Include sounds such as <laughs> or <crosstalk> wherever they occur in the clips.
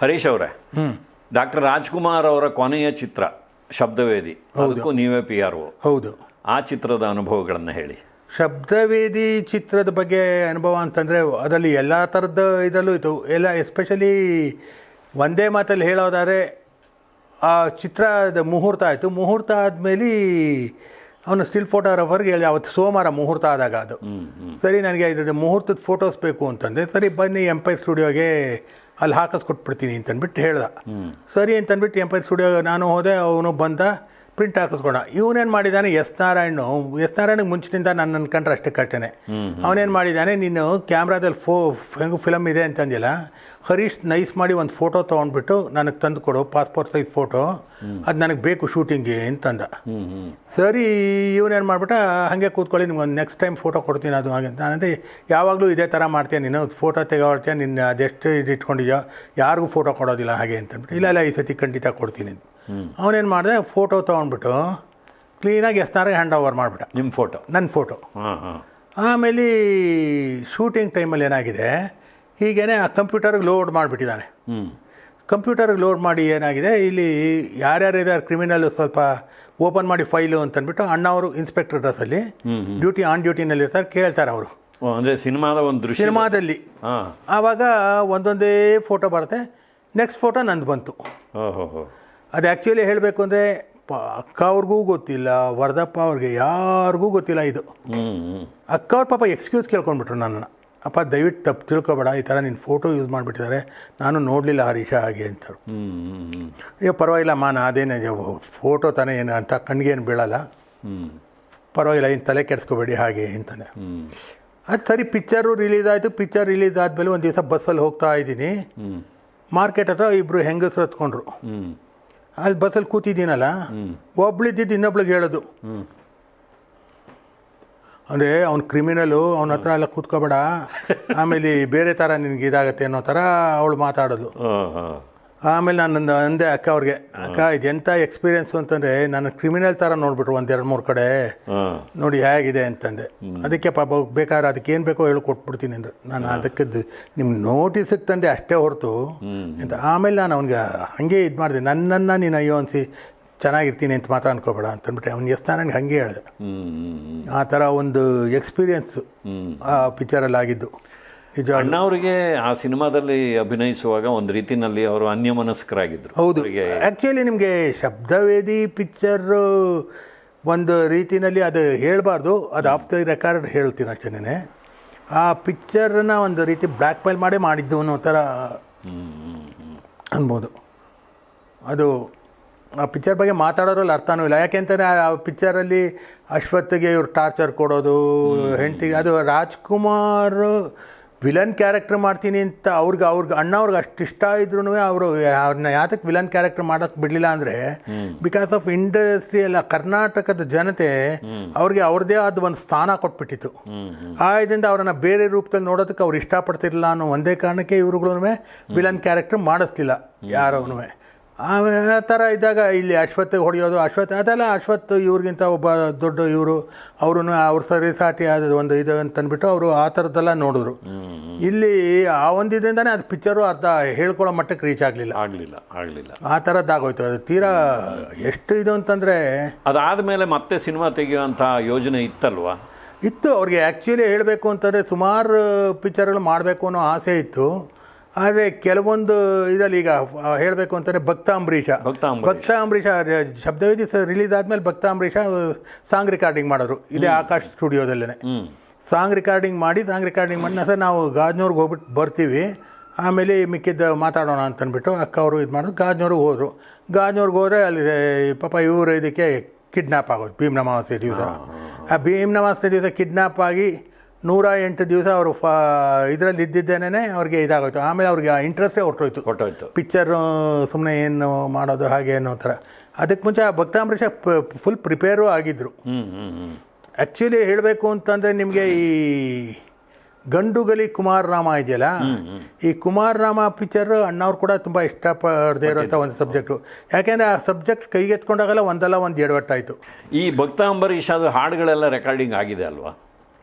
ಹರೀಶ್ ಅವರೇ. ಡಾಕ್ಟರ್ ರಾಜ್ಕುಮಾರ್ ಅವರ ಕೊನೆಯ ಚಿತ್ರ ಶಬ್ದವೇದಿ. ಅದಕ್ಕೂ ನೀವೇ ಪಿ ಆರ್ ಓ. ಹೌದು. ಆ ಚಿತ್ರದ ಅನುಭವಗಳನ್ನು ಹೇಳಿ. ಶಬ್ದವೇದಿ ಚಿತ್ರದ ಬಗ್ಗೆ ಅನುಭವ ಅಂತಂದರೆ ಅದರಲ್ಲಿ ಎಲ್ಲ ಥರದ ಇದರಲ್ಲೂ ಇತ್ತು. ಎಲ್ಲ ಎಸ್ಪೆಷಲಿ ಒಂದೇ ಮಾತಲ್ಲಿ ಹೇಳೋದಾದರೆ ಆ ಚಿತ್ರದ ಮುಹೂರ್ತ ಆಯಿತು. ಮುಹೂರ್ತ ಆದಮೇಲೆ ಅವನು ಸ್ಟಿಲ್ ಫೋಟೋಗ್ರಾಫರ್ಗೆ ಹೇಳಿ ಅವತ್ತು ಸೋಮವಾರ ಮುಹೂರ್ತ ಆದಾಗ ಅದು. ಸರಿ ನನಗೆ ಇದ್ರದ್ದು ಮುಹೂರ್ತದ ಫೋಟೋಸ್ ಬೇಕು ಅಂತಂದರೆ ಸರಿ ಬನ್ನಿ ಎಂಪೈರ್ ಸ್ಟುಡಿಯೋಗೆ ಅಲ್ಲಿ ಹಾಕಿಸ್ಕೊಟ್ಬಿಡ್ತೀನಿ ಅಂತಂದ್ಬಿಟ್ಟು ಹೇಳ್ದ. ಸರಿ ಅಂತಂದ್ಬಿಟ್ಟು ಎಂಪೈರ್ ಸ್ಟುಡಿಯೋ ನಾನು ಹೋದೆ ಅವನು ಬಂದ ಪ್ರಿಂಟ್ ಹಾಕಿಸ್ಕೊಂಡ. ಇವನೇನು ಮಾಡಿದ್ದಾನೆ ಎಸ್ ನಾರಾಯಣ. ಎಸ್ ನಾರಾಯಣಗೆ ಮುಂಚಿನಿಂದ ನನ್ನ ಕಂಡ್ರೆ ಅಷ್ಟೇ ಕಟ್ಟೇನೆ ಅವನೇನು ಮಾಡಿದ್ದಾನೆ ನೀನು ಕ್ಯಾಮ್ರಾದಲ್ಲಿ ಫೋ ಹೆಂಗು ಫಿಲಮ್ ಇದೆ ಅಂತಂದಿಲ್ಲ. ಹರೀಶ್ ನೈಸ್ ಮಾಡಿ ಒಂದು ಫೋಟೋ ತೊಗೊಂಡ್ಬಿಟ್ಟು ನನಗೆ ತಂದು ಕೊಡು ಪಾಸ್ಪೋರ್ಟ್ ಸೈಜ್ ಫೋಟೋ ಅದು ನನಗೆ ಬೇಕು ಶೂಟಿಂಗ್ಗೆ ಅಂತಂದ. ಸರಿ ಇವನೇನು ಮಾಡ್ಬಿಟ್ಟ ಹಾಗೆ ಕೂತ್ಕೊಳ್ಳಿ ನಿಮ್ಗೆ ಒಂದು ನೆಕ್ಸ್ಟ್ ಟೈಮ್ ಫೋಟೋ ಕೊಡ್ತೀನಿ ಅದು ಹಾಗೆ ಅಂತ. ನಾನಂತೆ ಯಾವಾಗಲೂ ಇದೇ ಥರ ಮಾಡ್ತೀಯ ನೀನು? ಫೋಟೋ ತೆಗೊಳ್ತೀಯ ನಿನ್ನ ಅದೆಷ್ಟು ಇದು ಇಟ್ಕೊಂಡಿದ್ಯೋ ಯಾರಿಗೂ ಫೋಟೋ ಕೊಡೋದಿಲ್ಲ ಹಾಗೆ ಅಂತಂದ್ಬಿಟ್ಟು ಇಲ್ಲ ಇಲ್ಲ ಈ ಸತಿ ಖಂಡಿತ ಕೊಡ್ತೀನಿ ಅವನೇನು ಮಾಡಿದೆ ಫೋಟೋ ತೊಗೊಂಡ್ಬಿಟ್ಟು ಕ್ಲೀನಾಗಿ ಎಸ್ನಾರಿಗೆ ಹ್ಯಾಂಡ್ ಓವರ್ ಮಾಡಿಬಿಟ್ಟ. ನಿಮ್ಮ ಫೋಟೋ ನನ್ನ ಫೋಟೋ ಹಾಂ ಹಾಂ. ಆಮೇಲೆ ಶೂಟಿಂಗ್ ಟೈಮಲ್ಲಿ ಏನಾಗಿದೆ ಹೀಗೇನೆ ಆ ಕಂಪ್ಯೂಟರ್ಗೆ ಲೋಡ್ ಮಾಡಿಬಿಟ್ಟಿದ್ದಾನೆ. ಹ್ಞೂ ಕಂಪ್ಯೂಟರ್ಗೆ ಲೋಡ್ ಮಾಡಿ ಏನಾಗಿದೆ ಇಲ್ಲಿ ಯಾರ್ಯಾರು ಇದ್ದಾರೆ ಕ್ರಿಮಿನಲ್ ಸ್ವಲ್ಪ ಓಪನ್ ಮಾಡಿ ಫೈಲು ಅಂತಂದ್ಬಿಟ್ಟು ಅಣ್ಣವರು ಇನ್ಸ್ಪೆಕ್ಟರ್ ಡ್ರೆಸ್ಸಲ್ಲಿ ಡ್ಯೂಟಿ ಆನ್ ಡ್ಯೂಟಿನಲ್ಲಿ ಇರ್ತಾರೆ ಕೇಳ್ತಾರೆ ಅವರು. ಅಂದರೆ ಸಿನಿಮಾದ ಒಂದು ದೃಶ್ಯ ಸಿನಿಮಾದಲ್ಲಿ. ಹಾಂ. ಆವಾಗ ಒಂದೊಂದೇ ಫೋಟೋ ಬರುತ್ತೆ ನೆಕ್ಸ್ಟ್ ಫೋಟೋ ನಂದು ಬಂತು. ಅದು ಆ್ಯಕ್ಚುಲಿ ಹೇಳಬೇಕು ಅಂದರೆ ಅಕ್ಕ ಅವ್ರಿಗೂ ಗೊತ್ತಿಲ್ಲ ವರದಪ್ಪ ಅವ್ರಿಗೆ ಯಾರಿಗೂ ಗೊತ್ತಿಲ್ಲ ಇದು. ಅಕ್ಕ ಅವ್ರ ಪಾಪ ಎಕ್ಸ್ಕ್ಯೂಸ್ ಕೇಳ್ಕೊಂಡ್ಬಿಟ್ರು ನನ್ನನ್ನು. ಅಪ್ಪ ದಯವಿಟ್ಟು ತಪ್ಪು ತಿಳ್ಕೊಬೇಡ. ಈ ಥರ ನಿನ್ನ ಫೋಟೋ ಯೂಸ್ ಮಾಡಿಬಿಟ್ಟಿದ್ದಾರೆ. ನಾನು ನೋಡಲಿಲ್ಲ ಹರೀಶ ಹಾಗೆ ಅಂತ ಹ್ಞೂ ಹ್ಞೂ ಹ್ಞೂ ಅಯ್ಯೋ ಪರವಾಗಿಲ್ಲ ಮಾನ ಅದೇನೇ ಫೋಟೋ ತಾನೇ ಏನು ಅಂತ ಕಣ್ಣಿಗೆ ಏನು ಬೀಳಲ್ಲ. ಹ್ಞೂ ಪರವಾಗಿಲ್ಲ ಏನು ತಲೆ ಕೆಡಿಸ್ಕೋಬೇಡಿ ಹಾಗೆ ಅಂತಾನೆ. ಹ್ಞೂ ಅದು ಸರಿ ಪಿಕ್ಚರು ರಿಲೀಸ್ ಆಯಿತು. ಪಿಕ್ಚರ್ ರಿಲೀಸ್ ಆದಮೇಲೆ ಒಂದು ದಿವಸ ಬಸ್ಸಲ್ಲಿ ಹೋಗ್ತಾ ಇದ್ದೀನಿ. ಹ್ಞೂ ಮಾರ್ಕೆಟ್ ಹತ್ರ ಇಬ್ಬರು ಹೆಂಗಸರು ಹತ್ಕೊಂಡ್ರು. ಹ್ಞೂ ಅಲ್ಲಿ ಬಸ್ಸಲ್ಲಿ ಕೂತಿದ್ದೀನಲ್ಲ? ಒಬ್ಳಿದ್ದಿದ್ದು ಇನ್ನೊಬ್ಳಿಗೆ ಹೇಳೋದು. ಹ್ಞೂ ಅಂದರೆ ಅವ್ನು ಕ್ರಿಮಿನಲು ಅವನ ಹತ್ರ ಎಲ್ಲ ಕೂತ್ಕೋಬೇಡ. ಆಮೇಲೆ ಬೇರೆ ಥರ ನಿನಗೆ ಇದಾಗತ್ತೆ ಅನ್ನೋ ಥರ ಅವಳು ಮಾತಾಡೋದು. ಆಮೇಲೆ ನಾನು ಅಂದೆ ಅಕ್ಕ ಅವ್ರಿಗೆ ಅಕ್ಕ ಇದೆಂಥ ಎಕ್ಸ್ಪೀರಿಯನ್ಸು ಅಂತಂದರೆ ನಾನು ಕ್ರಿಮಿನಲ್ ಥರ ನೋಡ್ಬಿಟ್ರು ಒಂದು ಎರಡು ಮೂರು ಕಡೆ. ನೋಡಿ ಹೇಗಿದೆ ಅಂತಂದೆ. ಅದಕ್ಕೆ ಪಾಪ ಬೇಕಾದ್ರೆ ಅದಕ್ಕೆ ಏನು ಬೇಕೋ ಹೇಳಿ ಕೊಟ್ಬಿಡ್ತೀನಿ ಅಂದ್ರೆ. ನಾನು ಅದಕ್ಕೆ ನಿಮ್ಮ ನೋಟಿಸಿಗೆ ತಂದೆ ಅಷ್ಟೇ ಹೊರತು. ಅಂತ ಆಮೇಲೆ ನಾನು ಅವ್ನಿಗೆ ಹಾಗೆ ಇದು ಮಾಡಿದೆ. ನನ್ನನ್ನು ನೀನು ಅಯ್ಯೋ ಅನ್ಸಿ ಚೆನ್ನಾಗಿರ್ತೀನಿ ಅಂತ ಮಾತ್ರ ಅನ್ಕೋಬೇಡ ಅಂತಂದ್ಬಿಟ್ಟೆ ಅವ್ನು ಎಸ್ ನನಗೆ ಹಾಗೆ ಹೇಳಿದೆ. ಆ ಥರ ಒಂದು ಎಕ್ಸ್ಪೀರಿಯನ್ಸು ಆ ಪಿಕ್ಚರಲ್ಲಿ ಆಗಿದ್ದು ನಿಜ ಅಣ್ಣವರಿಗೆ ಆ ಸಿನಿಮಾದಲ್ಲಿ ಅಭಿನಯಿಸುವಾಗ ಒಂದು ರೀತಿನಲ್ಲಿ ಅವರು ಅನ್ಯಮನಸ್ಕರಾಗಿದ್ದರು ಹೌದು. ಆ್ಯಕ್ಚುಲಿ ನಿಮಗೆ ಶಬ್ದವೇದಿ ಪಿಕ್ಚರ್ ಒಂದು ರೀತಿಯಲ್ಲಿ ಅದು ಹೇಳಬಾರ್ದು. ಅದು ಆಫ್ ದ ರೆಕಾರ್ಡ್ ಹೇಳ್ತೀನಿ ಅಷ್ಟೇನೆ. ಆ ಪಿಕ್ಚರನ್ನ ಒಂದು ರೀತಿ ಬ್ಲ್ಯಾಕ್ ಮೇಲ್ ಮಾಡೇ ಮಾಡಿದ್ದು ಅನ್ನೋ ಥರ ಅನ್ಬೋದು. ಅದು ಆ ಪಿಕ್ಚರ್ ಬಗ್ಗೆ ಮಾತಾಡೋರಲ್ಲಿ ಅರ್ಥನೂ ಇಲ್ಲ. ಯಾಕೆಂತಂದರೆ ಆ ಪಿಕ್ಚರಲ್ಲಿ ಅಶ್ವತ್ಗೆ ಇವ್ರು ಟಾರ್ಚರ್ ಕೊಡೋದು ಹೆಂಡತಿಗೆ ಅದು ರಾಜ್ಕುಮಾರ್ ವಿಲನ್ ಕ್ಯಾರೆಕ್ಟರ್ ಮಾಡ್ತೀನಿ ಅಂತ ಅವ್ರಿಗೆ ಅವ್ರಿಗೆ ಅಣ್ಣವ್ರಿಗೆ ಅಷ್ಟು ಇಷ್ಟ ಇದ್ರೂ ಅವರು ಅವ್ರನ್ನ ಯಾತಕ್ಕೆ ವಿಲನ್ ಕ್ಯಾರೆಕ್ಟರ್ ಮಾಡೋಕ್ಕೆ ಬಿಡಲಿಲ್ಲ ಅಂದರೆ ಬಿಕಾಸ್ ಆಫ್ ಇಂಡಸ್ಟ್ರಿ ಎಲ್ಲ ಕರ್ನಾಟಕದ ಜನತೆ ಅವ್ರಿಗೆ ಅವ್ರದ್ದೇ ಆದ ಒಂದು ಸ್ಥಾನ ಕೊಟ್ಬಿಟ್ಟಿತ್ತು. ಆ ಅವರನ್ನು ಅವರನ್ನ ಬೇರೆ ರೂಪದಲ್ಲಿ ನೋಡೋದಕ್ಕೆ ಅವ್ರು ಇಷ್ಟಪಡ್ತಿರಲಿಲ್ಲ ಅನ್ನೋ ಒಂದೇ ಕಾರಣಕ್ಕೆ ಇವ್ರುಗಳೂ ವಿಲನ್ ಕ್ಯಾರೆಕ್ಟರ್ ಮಾಡಿಸ್ಲಿಲ್ಲ ಯಾರೂ ಆ ಥರ ಇದ್ದಾಗ ಇಲ್ಲಿ ಅಶ್ವತ್ ಹೊಡೆಯೋದು ಅಶ್ವತ್ ಅದೆಲ್ಲ ಅಶ್ವತ್ ಇವ್ರಿಗಿಂತ ಒಬ್ಬ ದೊಡ್ಡ ಇವರು. ಅವರು ಅವ್ರ ಸರಿ ಸಾಟಿ ಆದ ಒಂದು ಇದು ಅಂತಂದ್ಬಿಟ್ಟು ಅವರು ಆ ಥರದ್ದೆಲ್ಲ ನೋಡಿದ್ರು. ಇಲ್ಲಿ ಆ ಒಂದು ಇದರಿಂದನೇ ಅದು ಪಿಕ್ಚರು ಅರ್ಧ ಹೇಳ್ಕೊಳ್ಳೋ ಮಟ್ಟಕ್ಕೆ ರೀಚ್ ಆಗಲಿಲ್ಲ. ಆಗಲಿಲ್ಲ ಆಗಲಿಲ್ಲ. ಆ ಥರದ್ದಾಗೋಯ್ತು ಅದು ತೀರಾ ಎಷ್ಟು ಇದು ಅಂತಂದರೆ ಅದಾದಮೇಲೆ ಮತ್ತೆ ಸಿನಿಮಾ ತೆಗೆಯುವಂಥ ಯೋಜನೆ ಇತ್ತಲ್ವಾ? ಇತ್ತು. ಅವ್ರಿಗೆ ಆ್ಯಕ್ಚುಲಿ ಹೇಳಬೇಕು ಅಂತಂದರೆ ಸುಮಾರು ಪಿಕ್ಚರ್ಗಳು ಮಾಡಬೇಕು ಅನ್ನೋ ಆಸೆ ಇತ್ತು. ಆದರೆ ಕೆಲವೊಂದು ಇದರಲ್ಲಿ ಈಗ ಹೇಳಬೇಕು ಅಂತಂದರೆ ಭಕ್ತ ಅಂಬರೀಷ ಭಕ್ತ ಅಂಬರೀಷ್. ಭಕ್ತ ಅಂಬರೀಷ ರ- ಶಬ್ದವೇದಿ ರಿಲೀಸ್ ಆದಮೇಲೆ ಭಕ್ತ ಅಂಬರೀಷ ಸಾಂಗ್ ರೆಕಾರ್ಡಿಂಗ್ ಮಾಡಿದ್ರು. ಇದೇ ಆಕಾಶ್ ಸ್ಟುಡಿಯೋದಲ್ಲೇ ಸಾಂಗ್ ರೆಕಾರ್ಡಿಂಗ್ ಮಾಡಿ ಸಾಂಗ್ ರೆಕಾರ್ಡಿಂಗ್ ಮಾಡಿ ಸರ್ ನಾವು ಗಾಜ್ನೂರ್ಗೆ ಹೋಗ್ಬಿಟ್ಟು ಬರ್ತೀವಿ. ಆಮೇಲೆ ಮಿಕ್ಕಿದ್ದ ಮಾತಾಡೋಣ ಅಂತಂದ್ಬಿಟ್ಟು ಅಕ್ಕ ಅವರು ಇದು ಮಾಡಿದ್ರು. ಗಾಜ್ನೂರ್ಗೆ ಹೋದರು. ಗಾಜ್ನೂರ್ಗೆ ಹೋದರೆ ಅಲ್ಲಿ ಪಾಪ ಇವರು ಇದಕ್ಕೆ ಕಿಡ್ನಾಪ್ ಆಗೋದು. ಭೀಮ್ ನಮಾವಾಸ್ಯ ದಿವಸ. ಆ ಭೀಮ್ ಅಮಾವಾಸ್ಯೆ ದಿವಸ ಕಿಡ್ನಾಪ್ ಆಗಿ ನೂರ ಎಂಟು ದಿವಸ ಅವರು ಫ ಇದರಲ್ಲಿ ಇದ್ದಿದ್ದೇನೆ ಅವ್ರಿಗೆ ಇದಾಗೋಯ್ತು. ಆಮೇಲೆ ಅವ್ರಿಗೆ ಇಂಟ್ರೆಸ್ಟೇ ಹೊರಟೋಯ್ತು. ಹೊಟ್ಟೋಯ್ತು ಪಿಕ್ಚರ್ ಸುಮ್ಮನೆ ಏನು ಮಾಡೋದು ಹಾಗೆ ಅನ್ನೋ ಥರ ಅದಕ್ಕೆ ಮುಂಚೆ ಆ ಭಕ್ತಾಂಬರೀಷ ಫುಲ್ ಪ್ರಿಪೇರು ಆಗಿದ್ದರು ಆ್ಯಕ್ಚುಲಿ ಹೇಳಬೇಕು ಅಂತಂದರೆ ನಿಮಗೆ ಈ ಗಂಡುಗಲಿ ಕುಮಾರ್ ರಾಮ ಇದೆಯಲ್ಲ ಈ ಕುಮಾರ್ ರಾಮ ಪಿಕ್ಚರ್ ಅಣ್ಣವ್ರು ಕೂಡ ತುಂಬ ಇಷ್ಟಪಡದೇ ಇರೋಂಥ ಒಂದು ಸಬ್ಜೆಕ್ಟು ಯಾಕೆಂದರೆ ಆ ಸಬ್ಜೆಕ್ಟ್ ಕೈಗೆತ್ಕೊಂಡಾಗಲ್ಲ ಒಂದಲ್ಲ ಒಂದು ಎಡವಟ್ಟಾಯಿತು. ಈ ಭಕ್ತ ಅಂಬರೀಷ್ ಅದು ಹಾಡುಗಳೆಲ್ಲ ರೆಕಾರ್ಡಿಂಗ್ ಆಗಿದೆ ಅಲ್ವಾ?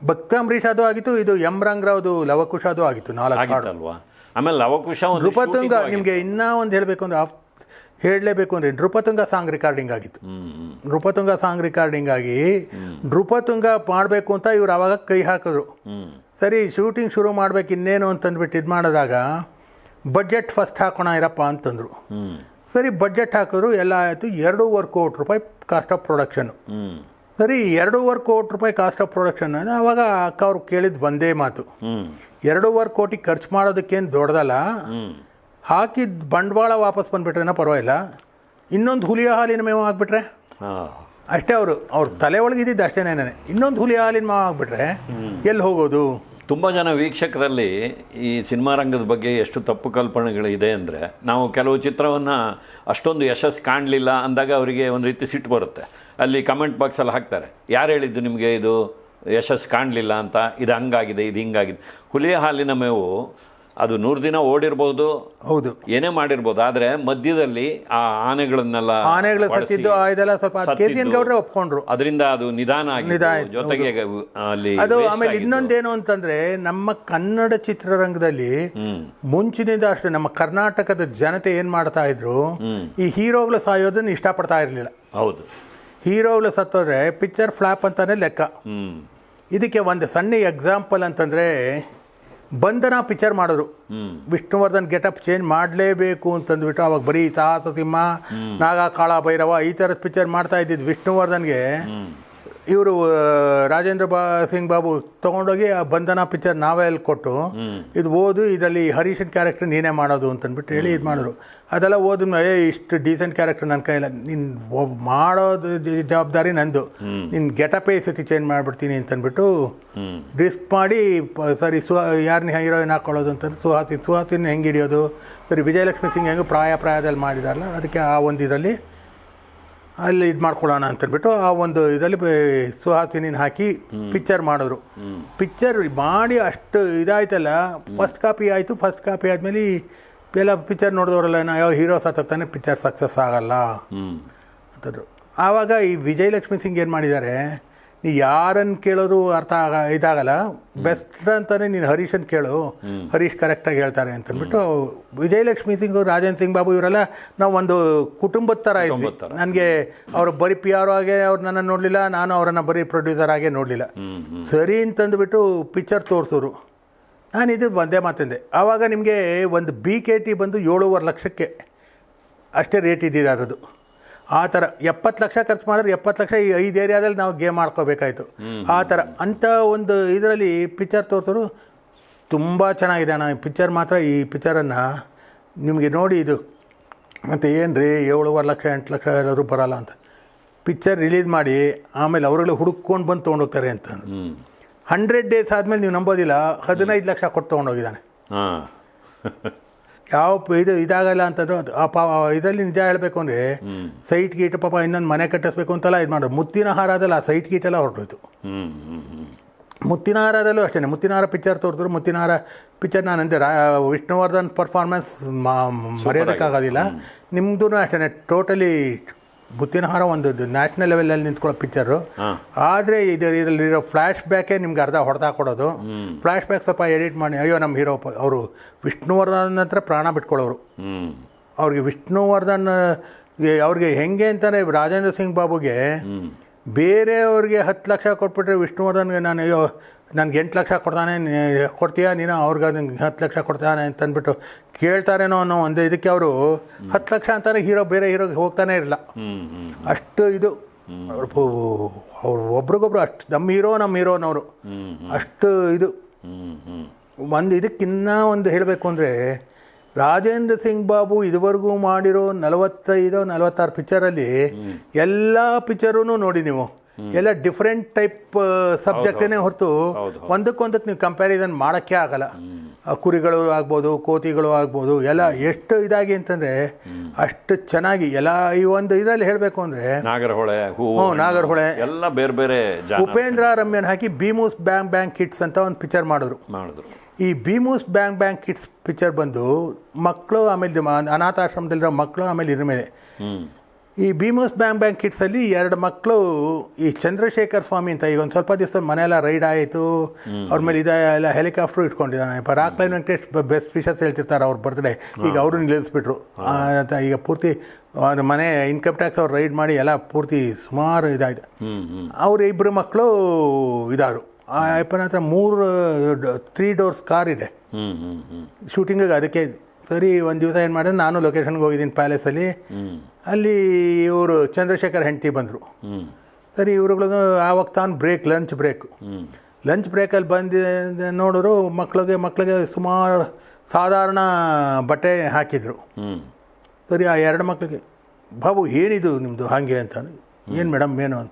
ಭಕ್ತ ಅಂಬರೀಷ್ ಅದು ಆಗಿತ್ತು ಇದು ಎಂ ರಾವ್ದು ಲವಕುಶ ಅದು ಆಗಿತ್ತು ನಾಲ್ಕು ಆಗಿತ್ತಲ್ವಾ? ಆಮೇಲೆ ಲವಕುಶ ನೃಪತುಂಗ ನಿಮಗೆ ಇನ್ನೂ ಒಂದು ಹೇಳಬೇಕು ಅಂದ್ರೆ ಆಫ್ ಹೇಳಲೇಬೇಕು ಅಂದರೆ ನೃಪತುಂಗ ಸಾಂಗ್ ರೆಕಾರ್ಡಿಂಗ್ ಆಗಿತ್ತು. ನೃಪತುಂಗ ಸಾಂಗ್ ರಿಕಾರ್ಡಿಂಗ್ ಆಗಿ ನೃಪತುಂಗ ಮಾಡಬೇಕು ಅಂತ ಇವ್ರು ಅವಾಗ ಕೈ ಹಾಕಿದ್ರು. ಸರಿ ಶೂಟಿಂಗ್ ಶುರು ಮಾಡ್ಬೇಕು ಇನ್ನೇನು ಅಂತಂದ್ಬಿಟ್ಟು ಇದು ಮಾಡಿದಾಗ ಬಜೆಟ್ ಫಸ್ಟ್ ಹಾಕೋಣ ಇರಪ್ಪ ಅಂತಂದರು. ಸರಿ ಬಜೆಟ್ ಹಾಕಿದ್ರು ಎಲ್ಲ ಆಯಿತು. ಎರಡೂವರೆ ಕೋಟಿ ರೂಪಾಯಿ ಕಾಸ್ಟ್ ಆಫ್ ಪ್ರೊಡಕ್ಷನು ಸರಿ ಎರಡೂವರೆ ಕೋಟಿ ರೂಪಾಯಿ ಕಾಸ್ಟ್ ಆಫ್ ಪ್ರೊಡಕ್ಷನ್ ಅವಾಗ ಅಕ್ಕ ಅವ್ರು ಕೇಳಿದ ಒಂದೇ ಮಾತು. ಎರಡೂವರೆ ಕೋಟಿ ಖರ್ಚು ಮಾಡೋದಕ್ಕೇನು ದೊಡ್ಡದಲ್ಲ. ಹಾಕಿದ ಬಂಡವಾಳ ವಾಪಸ್ ಬಂದುಬಿಟ್ರೇನೋ ಪರವಾಗಿಲ್ಲ. ಇನ್ನೊಂದು ಹುಲಿಯ ಹಾಲಿನ ಮೇವು ಆಗಿಬಿಟ್ರೆ ಹಾ. ಅಷ್ಟೇ ಅವರು. ಅವ್ರ ತಲೆ ಒಳಗಿದ್ದಿದ್ದು ಅಷ್ಟೇ ನಾನೇ ಇನ್ನೊಂದು ಹುಲಿಯ ಹಾಲಿನ ಮೇವು ಆಗಿಬಿಟ್ರೆ ಎಲ್ಲಿ ಹೋಗೋದು? ತುಂಬ ಜನ ವೀಕ್ಷಕರಲ್ಲಿ ಈ ಸಿನಿಮಾ ರಂಗದ ಬಗ್ಗೆ ಎಷ್ಟು ತಪ್ಪು ಕಲ್ಪನೆಗಳಿದೆ ಅಂದರೆ ನಾವು ಕೆಲವು ಚಿತ್ರವನ್ನು ಅಷ್ಟೊಂದು ಯಶಸ್ಸು ಕಾಣಲಿಲ್ಲ ಅಂದಾಗ ಅವರಿಗೆ ಒಂದು ರೀತಿ ಸಿಟ್ಟು ಬರುತ್ತೆ. ಅಲ್ಲಿ ಕಮೆಂಟ್ ಬಾಕ್ಸಲ್ಲಿ ಹಾಕ್ತಾರೆ. ಯಾರು ಹೇಳಿದ್ದು ನಿಮಗೆ ಇದು? ಯಶಸ್ಸು ಕಾಣಲಿಲ್ಲ ಅಂತ? ಇದು ಹಂಗಾಗಿದೆ ಇದು ಹಿಂಗಾಗಿದೆ. ಹುಲಿಯ ಹಾಲಿನ ಮೇವು ಅದು ನೂರು ದಿನ ಓಡಿರ್ಬೋದು ಹೌದು. ಏನೇ ಮಾಡಿರ್ಬೋದು. ಆದರೆ ಮಧ್ಯದಲ್ಲಿ ಆ ಆನೆಗಳನ್ನೆಲ್ಲ ಆನೆಗಳು ಸತ್ತಿದ್ದು ಇದೆಲ್ಲ ಸ್ವಲ್ಪ ಗೌಡ್ರೆ ಒಪ್ಕೊಂಡ್ರು. ಅದರಿಂದ ಅದು ನಿಧಾನ ಆಗಿದೆ. ಜೊತೆಗೆ ಅಲ್ಲಿ ಅದು ಆಮೇಲೆ ಇನ್ನೊಂದೇನು ಅಂತಂದ್ರೆ ನಮ್ಮ ಕನ್ನಡ ಚಿತ್ರರಂಗದಲ್ಲಿ ಮುಂಚಿನಿಂದ ಅಷ್ಟೇ ನಮ್ಮ ಕರ್ನಾಟಕದ ಜನತೆ ಏನು ಮಾಡ್ತಾ ಇದ್ರು ಈ ಹೀರೋಗಳು ಸಾಯೋದನ್ನ ಇಷ್ಟಪಡ್ತಾ ಇರಲಿಲ್ಲ. ಹೌದು. ಹೀರೋಗಳು ಸತ್ತೋದ್ರೆ ಪಿಕ್ಚರ್ ಫ್ಲಾಪ್ ಅಂತಾನೆ ಲೆಕ್ಕ. ಇದಕ್ಕೆ ಒಂದು ಸಣ್ಣ ಎಕ್ಸಾಂಪಲ್ ಅಂತಂದರೆ ಬಂಧನ ಪಿಕ್ಚರ್ ಮಾಡಿದ್ರು. ವಿಷ್ಣುವರ್ಧನ್ ಗೆಟಪ್ ಚೇಂಜ್ ಮಾಡಲೇಬೇಕು ಅಂತಂದ್ಬಿಟ್ಟು ಅವಾಗ ಬರೀ ಸಾಹಸ ಸಿಂಹ ನಾಗ ಕಾಳ ಭೈರವ ಈ ಥರದ ಪಿಕ್ಚರ್ ಮಾಡ್ತಾ ಇದ್ದಿದ್ದು ವಿಷ್ಣುವರ್ಧನ್ಗೆ. ಇವರು ರಾಜೇಂದ್ರ ಬಾ ಸಿಂಗ್ ಬಾಬು ತೊಗೊಂಡೋಗಿ ಆ ಬಂಧನ ಪಿಕ್ಚರ್ ನಾವೆಲ್ ಕೊಟ್ಟು ಇದು ಓದು ಇದರಲ್ಲಿ ಹರೀಶನ್ ಕ್ಯಾರೆಕ್ಟರ್ ನೀನೇ ಮಾಡೋದು ಅಂತಂದ್ಬಿಟ್ಟು ಹೇಳಿ ಇದು ಮಾಡಿದ್ರು. ಅದೆಲ್ಲ ಓದ್ ಏ ಇಷ್ಟು ಡೀಸೆಂಟ್ ಕ್ಯಾರೆಕ್ಟರ್ ನನ್ನ ಕೈಲ್ಲ ನೀನು ಮಾಡೋದು ಜವಾಬ್ದಾರಿ ನಂದು. ನಿನ್ನ ಗೆಟಪೇ ಏ ಸತಿ ಚೇಂಜ್ ಮಾಡಿಬಿಡ್ತೀನಿ ಅಂತಂದ್ಬಿಟ್ಟು ರಿಸ್ಕ್ ಮಾಡಿ ಸರಿ ಸು ಯಾರನ್ನ ಹೀರೋಯಿನ್ ಹಾಕೊಳ್ಳೋದು ಅಂತಂದ್ರೆ ಸುಹಾಸಿ ಸುಹಾಸಿನ ಹೆಂಗೆ ಹಿಡಿಯೋದು? ಸರಿ ವಿಜಯಲಕ್ಷ್ಮಿ ಸಿಂಗ್ ಹೆಂಗೆ ಪ್ರಾಯ ಪ್ರಾಯದಲ್ಲಿ ಮಾಡಿದಾರಲ್ಲ ಅದಕ್ಕೆ ಆ ಒಂದು ಇದರಲ್ಲಿ ಅಲ್ಲಿ ಇದು ಮಾಡ್ಕೊಳ್ಳೋಣ ಅಂತಂದ್ಬಿಟ್ಟು ಆ ಒಂದು ಇದರಲ್ಲಿ ಸುಹಾಸಿನಿನ ಹಾಕಿ ಪಿಕ್ಚರ್ ಮಾಡಿದ್ರು. ಪಿಕ್ಚರ್ ಮಾಡಿ ಅಷ್ಟು ಇದಾಯ್ತಲ್ಲ ಫಸ್ಟ್ ಕಾಪಿ ಆಯಿತು ಫಸ್ಟ್ ಕಾಪಿ ಆದಮೇಲೆ ಎಲ್ಲ ಪಿಕ್ಚರ್ ನೋಡಿದವರಲ್ಲ ಯಾವ ಹೀರೋ ಸತ್ತಾನೆ ಪಿಕ್ಚರ್ ಸಕ್ಸಸ್ ಆಗಲ್ಲ ಅಂತಂದ್ರು. ಆವಾಗ ಈ ವಿಜಯಲಕ್ಷ್ಮಿ ಸಿಂಗ್ ಏನು ಮಾಡಿದ್ದಾರೆ ನೀ ಯಾರನ್ನು ಕೇಳೋದು ಅರ್ಥ ಆಗ ಇದಾಗಲ್ಲ? ಬೆಸ್ಟ್ ಅಂತಾನೆ ನೀನು ಹರೀಶ್ ಹರೀಶನ್ ಕೇಳು. ಹರೀಶ್ ಕರೆಕ್ಟಾಗಿ ಹೇಳ್ತಾರೆ ಅಂತಂದ್ಬಿಟ್ಟು ವಿಜಯಲಕ್ಷ್ಮಿ ಸಿಂಗ್ ರಾಜೇಂದ್ರ ಸಿಂಗ್ ಬಾಬು ಇವರೆಲ್ಲ ನಾವು ಒಂದು ಕುಟುಂಬದ ಥರ ಇದ್ವಿ. ನನಗೆ ಅವರು ಬರೀ ಪಿ ಆರ್ ಹಾಗೆ ಅವ್ರು ನನ್ನ ನೋಡಲಿಲ್ಲ ನಾನು ಅವರನ್ನು ಬರೀ ಪ್ರೊಡ್ಯೂಸರ್ ಆಗೇ ನೋಡಲಿಲ್ಲ. ಸರಿ ಅಂತಂದ್ಬಿಟ್ಟು ಪಿಕ್ಚರ್ ತೋರಿಸೋರು. ನಾನು ಇದು ಒಂದೇ ಮಾತಂದೆ. ಆವಾಗ ನಿಮಗೆ ಒಂದು ಬಿ ಕೆ ಟಿ ಬಂದು ಏಳೂವರೆ ಲಕ್ಷಕ್ಕೆ ಅಷ್ಟೇ ರೇಟ್ ಇದ್ದಿದ್ದು ಅದರದ್ದು ಆ ಥರ ಎಪ್ಪತ್ತು ಲಕ್ಷ ಖರ್ಚು ಮಾಡಿದ್ರೆ ಎಪ್ಪತ್ತು ಲಕ್ಷ ಈ ಐದು ಏರಿಯಾದಲ್ಲಿ ನಾವು ಗೇಮ್ ಆಡ್ಕೋಬೇಕಾಯ್ತು. ಆ ಥರ ಅಂಥ ಒಂದು ಇದರಲ್ಲಿ ಪಿಕ್ಚರ್ ತೋರಿಸೋರು ತುಂಬ ಚೆನ್ನಾಗಿದೆ ಅಣ್ಣ. ಈ ಪಿಕ್ಚರ್ ಮಾತ್ರ ಈ ಪಿಕ್ಚರನ್ನು ನಿಮಗೆ ನೋಡಿ ಇದು. ಮತ್ತು ಏನು ರೀ, ಏಳುವರೆ ಲಕ್ಷ, ಎಂಟು ಲಕ್ಷ ಎಲ್ಲರೂ ಬರೋಲ್ಲ ಅಂತ. ಪಿಕ್ಚರ್ ರಿಲೀಸ್ ಮಾಡಿ ಆಮೇಲೆ ಅವರುಗಳು ಹುಡುಕೊಂಡು ಬಂದು ತೊಗೊಂಡೋಗ್ತಾರೆ ಅಂತ. ಹಂಡ್ರೆಡ್ ಡೇಸ್ ಆದಮೇಲೆ ನೀವು ನಂಬೋದಿಲ್ಲ, ಹದಿನೈದು ಲಕ್ಷ ಕೊಟ್ಟು ತೊಗೊಂಡೋಗಿದ್ದಾನೆ. ಯಾವ ಪ- ಇದು ಇದಾಗಲ್ಲ ಅಂತಂದ್ರೆ ಆ ಪಾ ಇದರಲ್ಲಿ ನಿಜ ಹೇಳಬೇಕು ಅಂದರೆ ಸೈಟ್ ಗೀಟ್ ಪಾಪ ಇನ್ನೊಂದು ಮನೆ ಕಟ್ಟಿಸ್ಬೇಕು ಅಂತೆಲ್ಲ ಇದು ಮಾಡೋದು. ಮುತ್ತಿನ ಹಾರದಲ್ಲಿ ಆ ಸೈಟ್ ಗೀಟ್ ಎಲ್ಲ ಹೊರಟೋಯ್ತು ಮುತ್ತಿನ ಹಾರದಲ್ಲೂ ಅಷ್ಟೇ ಮುತ್ತಿನ ಹಾರ ಪಿಕ್ಚರ್ ತೋರಿಸಿದ್ರು ಮುತ್ತಿನ ಹಾರ ಪಿಕ್ಚರ್ ನಾನು ಅಂದೆ ರಾ ವಿಷ್ಣುವರ್ಧನ್ ಪರ್ಫಾರ್ಮೆನ್ಸ್ ಮರೆಯೋದಕ್ಕಾಗೋದಿಲ್ಲ. ನಿಮ್ದು ಅಷ್ಟೇ ಟೋಟಲಿ ಮುತ್ತಿನ ಹಾರ ಒಂದು ನ್ಯಾಷನಲ್ ಲೆವೆಲಲ್ಲಿ ನಿಂತ್ಕೊಳ್ಳೋ ಪಿಕ್ಚರು ಆದರೆ ಇದು ಇದರಲ್ಲಿರೋ ಫ್ಲ್ಯಾಶ್ ಬ್ಯಾಕೇ ನಿಮ್ಗೆ ಅರ್ಧ ಹೊಡೆದ ಕೊಡೋದು ಫ್ಲ್ಯಾಶ್ ಬ್ಯಾಕ್ ಸ್ವಲ್ಪ ಎಡಿಟ್ ಮಾಡಿ ಅಯ್ಯೋ ನಮ್ಮ ಹೀರೋ ಅವರು ವಿಷ್ಣುವರ್ಧನ್ ಹತ್ರ ಪ್ರಾಣ ಬಿಟ್ಕೊಳ್ಳೋರು ಅವ್ರಿಗೆ ವಿಷ್ಣುವರ್ಧನ್ ಅವ್ರಿಗೆ ಹೆಂಗೆ ಅಂತಾರೆ ರಾಜೇಂದ್ರ ಸಿಂಗ್ ಬಾಬುಗೆ ಬೇರೆಯವ್ರಿಗೆ ಹತ್ತು ಲಕ್ಷ ಕೊಟ್ಬಿಟ್ರೆ ವಿಷ್ಣುವರ್ಧನ್ಗೆ ನಾನು ಅಯ್ಯೋ ನನಗೆ ಎಂಟು ಲಕ್ಷ ಕೊಡ್ತಾನೆ ಕೊಡ್ತೀಯಾ? ನೀನು ಅವ್ರಿಗೆ ನಿಂಗೆ ಹತ್ತು ಲಕ್ಷ ಕೊಡ್ತಾನೆ ಅಂತಂದ್ಬಿಟ್ಟು ಕೇಳ್ತಾರೇನೋ ಅನ್ನೋ ಒಂದು ಇದಕ್ಕೆ ಅವರು ಹತ್ತು ಲಕ್ಷ ಅಂತಾರೆ ಹೀರೋ, ಬೇರೆ ಹೀರೋಗೆ ಹೋಗ್ತಾನೆ ಇರಲಿಲ್ಲ ಅಷ್ಟು ಇದು. ಅವ್ರು ಒಬ್ರಿಗೊಬ್ರು ಅಷ್ಟು, ನಮ್ಮ ಹೀರೋ, ನಮ್ಮ ಹೀರೋನವರು. ಅಷ್ಟು ಇದು. ಒಂದು ಇದಕ್ಕಿನ್ನ ಒಂದು ಹೇಳಬೇಕು ಅಂದರೆ, ರಾಜೇಂದ್ರ ಸಿಂಗ್ ಬಾಬು ಇದುವರೆಗೂ ಮಾಡಿರೋ ನಲವತ್ತೈದು, ನಲವತ್ತಾರು ಪಿಕ್ಚರಲ್ಲಿ ಎಲ್ಲ ಪಿಕ್ಚರೂ ನೋಡಿ ನೀವು. ಎಲ್ಲ ಡಿಫ್ರೆಂಟ್ ಟೈಪ್ ಸಬ್ಜೆಕ್ಟೇನೆ ಹೊರತು ಒಂದಕ್ಕೊಂದಕ್ಕೆ ನೀವು ಕಂಪ್ಯಾರಿಸನ್ ಮಾಡೋಕ್ಕೆ ಆಗಲ್ಲ. ಕುರಿಗಳು ಆಗ್ಬೋದು ಕೋತಿಗಳು ಆಗ್ಬೋದು ಎಲ್ಲ ಎಷ್ಟು ಇದಾಗಿ ಅಂತಂದರೆ ಅಷ್ಟು ಚೆನ್ನಾಗಿ ಎಲ್ಲ ಈ ಒಂದು ಇದರಲ್ಲಿ ಹೇಳಬೇಕು ಅಂದರೆ ನಾಗರಹೊಳೆ ಹ್ಞೂ ನಾಗರಹೊಳೆ. ಎಲ್ಲ ಬೇರೆ ಬೇರೆ ಉಪೇಂದ್ರ ರಮ್ಯನ್ ಹಾಕಿ ಬೀಮೂಸ್ ಬ್ಯಾಂಕ್ ಬ್ಯಾಂಕ್ ಕಿಟ್ಸ್ ಅಂತ ಒಂದು ಪಿಕ್ಚರ್ ಮಾಡಿದ್ರು. ಮಾಡಿದ್ರು. ಈ ಬೀಮೂಸ್ ಬ್ಯಾಂಕ್ ಬ್ಯಾಂಕ್ ಕಿಟ್ಸ್ ಪಿಕ್ಚರ್ ಬಂದು ಮಕ್ಕಳು ಆಮೇಲೆ ಅನಾಥಾಶ್ರಮದಲ್ಲಿರೋ ಮಕ್ಕಳು ಆಮೇಲೆ ಇದ್ರ ಮೇಲೆ. ಈ ಭೀಮಸ್ ಬ್ಯಾಂಕ್ ಬ್ಯಾಂಕ್ ಕಿಟ್ಸಲ್ಲಿ ಎರಡು ಮಕ್ಕಳು ಈ ಚಂದ್ರಶೇಖರ್ ಸ್ವಾಮಿ ಅಂತ ಈಗ ಒಂದು ಸ್ವಲ್ಪ ದಿವಸ ಮನೆಯೆಲ್ಲ ರೈಡ್ ಆಯಿತು. ಅವ್ರ ಮೇಲೆ ಇದೆಲ್ಲ ಹೆಲಿಕಾಪ್ಟರ್ ಇಟ್ಕೊಂಡಿದ್ದಾನೆ. ಇಪ್ಪ ರಾಕ್ಲೈನ್ ವೆಂಕಟೇಶ್ ಬೆಸ್ಟ್ ಫಿಶಸ್ ಹೇಳ್ತಿರ್ತಾರೆ ಅವ್ರ ಬರ್ತ್ಡೇ ಈಗ ಅವರು ನಿಲ್ಲಿಸ್ಬಿಟ್ರು. ಅಂತ ಈಗ ಪೂರ್ತಿ ಅವ್ರ ಮನೆ ಇನ್ಕಮ್ ಟ್ಯಾಕ್ಸ್ ಅವ್ರು ರೈಡ್ ಮಾಡಿ ಎಲ್ಲ ಪೂರ್ತಿ ಸುಮಾರು ಇದಾಯಿತು. ಅವ್ರ ಇಬ್ಬರು ಮಕ್ಕಳು ಇದಾರು. ಆ ಅಪ್ಪನ ಹತ್ರ ಮೂರು ತ್ರೀ ಡೋರ್ಸ್ ಕಾರ್ ಇದೆ. ಶೂಟಿಂಗಿಗೆ ಅದಕ್ಕೆ ಸರಿ, ಒಂದು ದಿವಸ ಏನು ಮಾಡಿದ್ರೆ ನಾನು ಲೊಕೇಶನ್ಗೆ ಹೋಗಿದ್ದೀನಿ ಪ್ಯಾಲೇಸಲ್ಲಿ ಅಲ್ಲಿ. ಇವರು ಚಂದ್ರಶೇಖರ್ ಹೆಂಡತಿ ಬಂದರು. ಸರಿ, ಇವ್ರುಗಳದ್ದು ಆವಾಗ ತಾನು ಬ್ರೇಕ್ ಲಂಚ್ ಬ್ರೇಕು ಲಂಚ್ ಬ್ರೇಕಲ್ಲಿ ಬಂದು ನೋಡಿದ್ರು ಮಕ್ಳಿಗೆ ಮಕ್ಕಳಿಗೆ ಸುಮಾರು ಸಾಧಾರಣ ಬಟ್ಟೆ ಹಾಕಿದರು. ಸರಿ, ಆ ಎರಡು ಮಕ್ಕಳಿಗೆ ಬಾಬು, ಏನಿದು ನಿಮ್ಮದು ಹಾಗೆ ಅಂತ. ಏನು ಮೇಡಮ್ ಏನು? ಅಂತ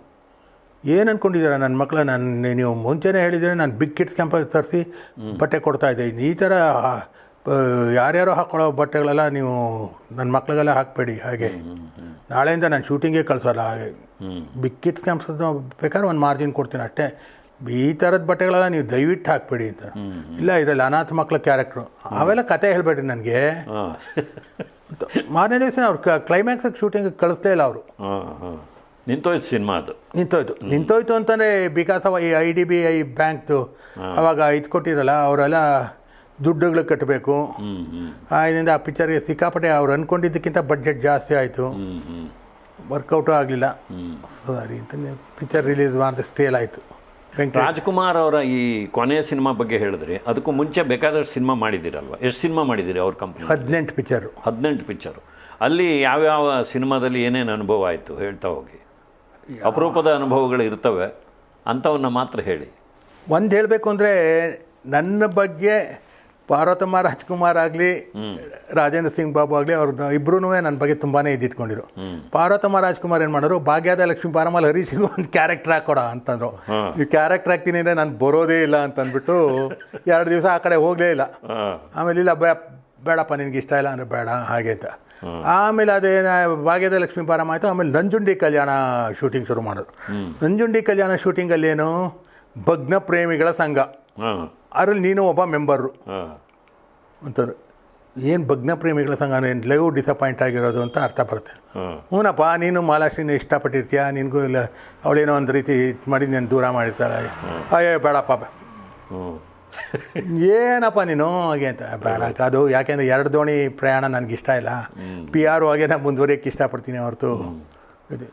ಏನು ಅಂದ್ಕೊಂಡಿದ್ದೀರ ನನ್ನ ಮಕ್ಕಳ ನಾನು ನೀವು ಮುಂಚೆನೇ ಹೇಳಿದರೆ ನಾನು ಬಿಗ್ ಕಿಡ್ಸ್ ಕ್ಯಾಂಪಸ್ ತರಿಸಿ ಬಟ್ಟೆ ಕೊಡ್ತಾ ಇದ್ದೆ. ಈ ಥರ ಯಾರ್ಯಾರೋ ಹಾಕ್ಕೊಳ್ಳೋ ಬಟ್ಟೆಗಳೆಲ್ಲ ನೀವು ನನ್ನ ಮಕ್ಳಿಗೆಲ್ಲ ಹಾಕಬೇಡಿ ಹಾಗೆ. ನಾಳೆಯಿಂದ ನಾನು ಶೂಟಿಂಗೇ ಕಳಿಸೋಲ್ಲ ಹಾಗೆ. ಬಿಕ್ಕಿಟ್ ಕ್ಯಾಂಪ್ಸ್ ಬೇಕಾದ್ರೆ ಒಂದು ಮಾರ್ಜಿನ್ ಕೊಡ್ತೀನಿ ಅಷ್ಟೇ. ಈ ಥರದ ಬಟ್ಟೆಗಳೆಲ್ಲ ನೀವು ದಯವಿಟ್ಟು ಹಾಕಬೇಡಿ ಅಂತ. ಇಲ್ಲ ಇದರಲ್ಲಿ ಅನಾಥ ಮಕ್ಕಳ ಕ್ಯಾರೆಕ್ಟ್ರು ಅವೆಲ್ಲ ಕತೆ ಹೇಳಬೇಡ್ರಿ ನನಗೆ. ಮಾರನೇ ದಿವಸ ಅವ್ರು ಕ್ಲೈಮ್ಯಾಕ್ಸಿಗೆ ಶೂಟಿಂಗಿಗೆ ಕಳಿಸ್ತೇ ಇಲ್ಲ ಅವರು. ನಿಂತೋಯ್ತು ಸಿನಿಮಾ ಅದು. ನಿಂತೋಯ್ತು. ನಿಂತೋಯ್ತು ಅಂತಂದರೆ ಬಿಕಾಸ್ ಆಫ್ ಈ ಐ ಡಿ ಬಿ ಐ ಬ್ಯಾಂಕ್ದು ಅವಾಗ ಇದು ಕೊಟ್ಟಿರಲ್ಲ ಅವರೆಲ್ಲ ದುಡ್ಡುಗಳು ಕಟ್ಟಬೇಕು. ಇದರಿಂದ ಆ ಪಿಕ್ಚರ್ಗೆ ಸಿಕ್ಕಾಪಟ್ಟೆ ಅವ್ರು ಅಂದ್ಕೊಂಡಿದ್ದಕ್ಕಿಂತ ಬಡ್ಜೆಟ್ ಜಾಸ್ತಿ ಆಯಿತು. ವರ್ಕೌಟು ಆಗಲಿಲ್ಲ. ಹ್ಞೂ ಸರಿ ಅಂತ ಪಿಕ್ಚರ್ ರಿಲೀಸ್ ಮಾಡಿದ ಸ್ಟೇಲ್ ಆಯಿತು. ರಾಜ್ಕುಮಾರ್ ಅವರ ಈ ಕೊನೆಯ ಸಿನಿಮಾ ಬಗ್ಗೆ ಹೇಳಿದ್ರೆ. ಅದಕ್ಕೂ ಮುಂಚೆ ಬೇಕಾದಷ್ಟು ಸಿನಿಮಾ ಮಾಡಿದ್ದೀರಲ್ವ? ಎಷ್ಟು ಸಿನಿಮಾ ಮಾಡಿದ್ದೀರಿ ಅವ್ರ ಕಂಪ್ನಿ ಹದಿನೆಂಟು ಪಿಕ್ಚರು ಹದಿನೆಂಟು ಪಿಕ್ಚರು ಅಲ್ಲಿ ಯಾವ್ಯಾವ ಸಿನಿಮಾದಲ್ಲಿ ಏನೇನು ಅನುಭವ ಆಯಿತು? ಹೇಳ್ತಾ ಹೋಗಿ. ಅಪರೂಪದ ಅನುಭವಗಳು ಇರ್ತವೆ. ಅಂಥವನ್ನ ಮಾತ್ರ ಹೇಳಿ. ಒಂದು ಹೇಳಬೇಕು ಅಂದರೆ ನನ್ನ ಬಗ್ಗೆ ಪಾರ್ವತಮ್ಮ ರಾಜ್ಕುಮಾರ್ ಆಗಲಿ ರಾಜೇಂದ್ರ ಸಿಂಗ್ ಬಾಬು ಆಗಲಿ ಅವ್ರ ಇಬ್ಬರೂ ನನ್ನ ಬಗ್ಗೆ ತುಂಬಾ ಇದ್ದಿಟ್ಕೊಂಡಿರು ಪಾರ್ವತಮ್ಮ ರಾಜ್ಕುಮಾರ್ ಏನು ಮಾಡೋರು ಭಾಗ್ಯದ ಲಕ್ಷ್ಮೀ ಪಾರಮಲ್ ಹರೀಶಿಗೂ ಒಂದು ಕ್ಯಾರೆಕ್ಟರ್ ಹಾಕೊಡ ಅಂತಂದ್ರು. ಈ ಕ್ಯಾರೆಕ್ಟರ್ ಹಾಕ್ತೀನಿ ಅಂದರೆ ನಾನು ಬರೋದೇ ಇಲ್ಲ ಅಂತ ಅಂದ್ಬಿಟ್ಟು ಎರಡು ದಿವಸ ಆ ಕಡೆ ಹೋಗಲೇ ಇಲ್ಲ. ಆಮೇಲೆ ಇಲ್ಲ ಬೇಡಪ್ಪ ನಿನಗೆ ಇಷ್ಟ ಇಲ್ಲ ಅಂದರೆ ಬೇಡ ಹಾಗೆ ಅಂತ. ಆಮೇಲೆ ಅದೇ ಭಾಗ್ಯದ ಲಕ್ಷ್ಮೀ ಪಾರಮ್ಮ ಆಯಿತು ಆಮೇಲೆ ನಂಜುಂಡಿ ಕಲ್ಯಾಣ ಶೂಟಿಂಗ್ ಶುರು ಮಾಡೋದು. ನಂಜುಂಡಿ ಕಲ್ಯಾಣ ಶೂಟಿಂಗಲ್ಲಿ ಏನು ಭಗ್ನ ಪ್ರೇಮಿಗಳ ಸಂಘ. ಅದರಲ್ಲಿ ನೀನು ಒಬ್ಬ ಮೆಂಬರು. ಅಂತಾರೆ ಏನು ಭಗ್ನ ಪ್ರೇಮಿಗಳ ಸಂಘ ಏನು ಲೈವ್ ಡಿಸಪಾಯಿಂಟ್ ಆಗಿರೋದು ಅಂತ ಅರ್ಥ ಬರುತ್ತೆ. ಹ್ಞೂನಪ್ಪ ನೀನು ಮಾಲಾಶ್ರೀನ ಇಷ್ಟಪಟ್ಟಿರ್ತೀಯ? ನಿನಗೂ ಇಲ್ಲ ಅವಳೇನೋ ಒಂದು ರೀತಿ ಇದು ಮಾಡಿ ನೀನು ದೂರ ಮಾಡಿರ್ತಾಳೆ. ಅಯ್ಯೋ ಬೇಡಪ್ಪ ಏನಪ್ಪ ನೀನು ಹಾಗೆ ಅಂತ. ಬೇಡ ಅದು ಯಾಕೆಂದ್ರೆ ಎರಡು ದೋಣಿ ಪ್ರಯಾಣ ನನಗೆ ಇಷ್ಟ ಇಲ್ಲ ಪಿ ಆರ್ ಹಾಗೆ ನಾನು ಮುಂದುವರಿಯೋಕ್ಕೆ ಇಷ್ಟಪಡ್ತೀನಿ ಹೊರತು ಇದು.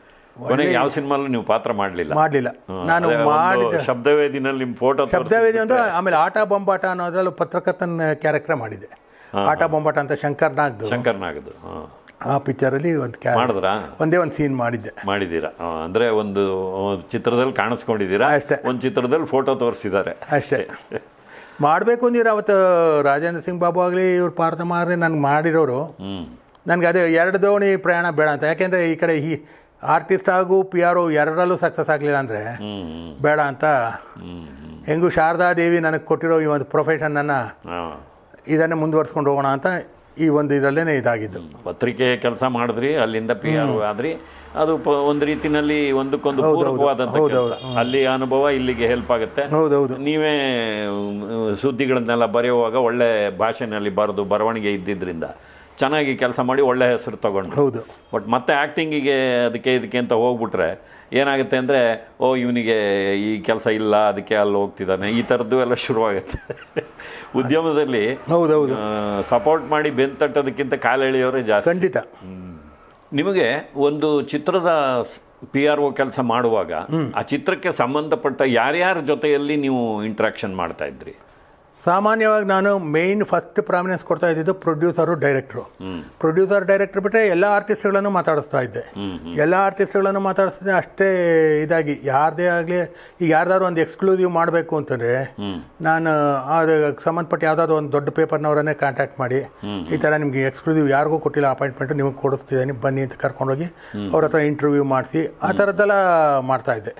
ಕೊನೆಗೆ ಯಾವ ಸಿನಿಮಾಲು ನೀವು ಪಾತ್ರ ಮಾಡಲಿಲ್ಲ. ಮಾಡಲಿಲ್ಲ. ನಾನು ಮಾಡಿದ ಶಬ್ದವೇದಿನಲ್ಲಿ ನಿಮ್ಮ ಫೋಟೋ ಶಬ್ದವೇದಿ ಅಂದ್ರೆ ಆಮೇಲೆ ಆಟ ಬೊಂಬಾಟ ಅನ್ನೋದ್ರಲ್ಲಿ ಪತ್ರಕರ್ತನ ಕ್ಯಾರೆಕ್ಟರ್ ಮಾಡಿದೆ. ಆಟ ಬೊಂಬಾಟ ಅಂತ ಶಂಕರ್ ನಾಗ್ದು. ಶಂಕರ್ ನಾಗ್ದು ಆ ಪಿಕ್ಚರಲ್ಲಿ ಒಂದು ಕ್ಯಾ ಮಾಡಿದ್ರಾ? ಒಂದೇ ಒಂದು ಸೀನ್ ಮಾಡಿದ್ದೆ. ಮಾಡಿದ್ದೀರಾ? ಆ, ಅಂದ್ರೆ ಒಂದು ಚಿತ್ರದಲ್ಲಿ ಕಾಣಿಸ್ಕೊಂಡಿದ್ದೀರಾ? ಅಷ್ಟೇ. ಒಂದು ಚಿತ್ರದಲ್ಲಿ ಫೋಟೋ ತೋರಿಸಿದ್ದಾರೆ. ಅಷ್ಟೇ. ಮಾಡಬೇಕು ಅಂದಿರ ಅವತ್ತು ರಾಜೇಂದ್ರ ಸಿಂಗ್ ಬಾಬು ಆಗಲಿ ಇವ್ರು ಪಾರ್ಥಮಾರ್ರಿ ನನಗೆ ಮಾಡಿರೋರು. ನನಗೆ ಅದೇ ಎರಡು ದೋಣಿ ಪ್ರಯಾಣ ಬೇಡ ಅಂತ. ಯಾಕೆಂದರೆ ಈ ಕಡೆ ಈ ಆರ್ಟಿಸ್ಟ್ ಹಾಗೂ ಪಿ ಆರ್ ಓ ಎರಡರಲ್ಲೂ ಸಕ್ಸಸ್ ಆಗಲಿಲ್ಲ ಅಂದರೆ ಬೇಡ ಅಂತ. ಹೆಂಗೂ ಶಾರದಾ ದೇವಿ ನನಗೆ ಕೊಟ್ಟಿರೋ ಈ ಒಂದು ಪ್ರೊಫೆಷನನ್ನು ಇದನ್ನೇ ಮುಂದುವರ್ಸ್ಕೊಂಡು ಹೋಗೋಣ ಅಂತ ಈ ಒಂದು ಇದರಲ್ಲೇ ಇದಾಗಿದ್ದು. ಪತ್ರಿಕೆ ಕೆಲಸ ಮಾಡಿದ್ರಿ ಅಲ್ಲಿಂದ ಪಿ ಆರ್ ಆದ್ರಿ. ಅದು ಒಂದು ರೀತಿನಲ್ಲಿ ಒಂದಕ್ಕೊಂದು ಪೂರಕವಾದಂಥ ಕೆಲಸ. ಅಲ್ಲಿ ಅನುಭವ ಇಲ್ಲಿಗೆ ಹೆಲ್ಪ್ ಆಗುತ್ತೆ. ಹೌದೌದು. ನೀವೇ ಸುದ್ದಿಗಳನ್ನೆಲ್ಲ ಬರೆಯುವಾಗ ಒಳ್ಳೆ ಭಾಷೆನಲ್ಲಿ ಬರೆದು ಬರವಣಿಗೆ ಇದ್ದಿದ್ರಿಂದ ಚೆನ್ನಾಗಿ ಕೆಲಸ ಮಾಡಿ ಒಳ್ಳೆ ಹೆಸರು ತಗೊಂಡು ಹೌದು. ಬಟ್ ಮತ್ತೆ ಆ್ಯಕ್ಟಿಂಗಿಗೆ ಅದಕ್ಕೆ ಇದಕ್ಕೆ ಅಂತ ಹೋಗ್ಬಿಟ್ರೆ ಏನಾಗುತ್ತೆ ಅಂದರೆ ಓ ಇವನಿಗೆ ಈ ಕೆಲಸ ಇಲ್ಲ ಅದಕ್ಕೆ ಅಲ್ಲಿ ಹೋಗ್ತಿದ್ದಾನೆ ಈ ಥರದ್ದು ಎಲ್ಲ ಶುರುವಾಗುತ್ತೆ. <laughs> ಉದ್ಯಮದಲ್ಲಿ ಹೌದೌದು. ಸಪೋರ್ಟ್ ಮಾಡಿ ಬೆನ್ ತಟ್ಟೋದಕ್ಕಿಂತ ಕಾಲೆಳೆಯೋರೇ ಜಾಸ್ತಿ. ಖಂಡಿತ. ನಿಮಗೆ ಒಂದು ಚಿತ್ರದ ಪಿ ಆರ್ ಒ ಕೆಲಸ ಮಾಡುವಾಗ ಆ ಚಿತ್ರಕ್ಕೆ ಸಂಬಂಧಪಟ್ಟ ಯಾರ್ಯಾರ ಜೊತೆಯಲ್ಲಿ ನೀವು ಇಂಟ್ರಾಕ್ಷನ್ ಮಾಡ್ತಾ ಇದ್ರಿ? ಸಾಮಾನ್ಯವಾಗಿ ನಾನು ಮೇನ್ ಫಸ್ಟ್ ಪ್ರಾಮಿನೆನ್ಸ್ ಕೊಡ್ತಾ ಇದ್ದಿದ್ದು ಪ್ರೊಡ್ಯೂಸರು ಡೈರೆಕ್ಟ್ರು ಪ್ರೊಡ್ಯೂಸರ್ ಡೈರೆಕ್ಟರ್ ಬಿಟ್ಟರೆ ಎಲ್ಲ ಆರ್ಟಿಸ್ಟ್ಗಳನ್ನು ಮಾತಾಡಿಸ್ತಾ ಇದ್ದೆ. ಎಲ್ಲ ಆರ್ಟಿಸ್ಟ್ಗಳನ್ನು ಮಾತಾಡಿಸ್ತಿದ್ದೆ ಅಷ್ಟೇ ಇದಾಗಿ. ಯಾರದೇ ಆಗಲಿ, ಈಗ ಯಾರ್ದಾದ್ರು ಒಂದು ಎಕ್ಸ್ಕ್ಲೂಸಿವ್ ಮಾಡಬೇಕು ಅಂತಂದರೆ ನಾನು ಅದು ಸಂಬಂಧಪಟ್ಟ ಯಾವುದಾದ್ರು ಒಂದು ದೊಡ್ಡ ಪೇಪರ್ನವರನ್ನೇ ಕಾಂಟ್ಯಾಕ್ಟ್ ಮಾಡಿ, ಈ ಥರ ನಿಮಗೆ ಎಕ್ಸ್ಕ್ಲೂಸಿವ್ ಯಾರಿಗೂ ಕೊಟ್ಟಿಲ್ಲ ಅಪಾಯಿಂಟ್ಮೆಂಟ್ ನಿಮಗೆ ಕೊಡಿಸ್ತಿದ್ದೀನಿ, ಬನ್ನಿ ಅಂತ ಕರ್ಕೊಂಡೋಗಿ ಅವ್ರ ಹತ್ರ ಇಂಟರ್ವ್ಯೂ ಮಾಡಿಸಿ, ಆ ಥರದ್ದೆಲ್ಲ ಮಾಡ್ತಾ ಇದ್ದೆ.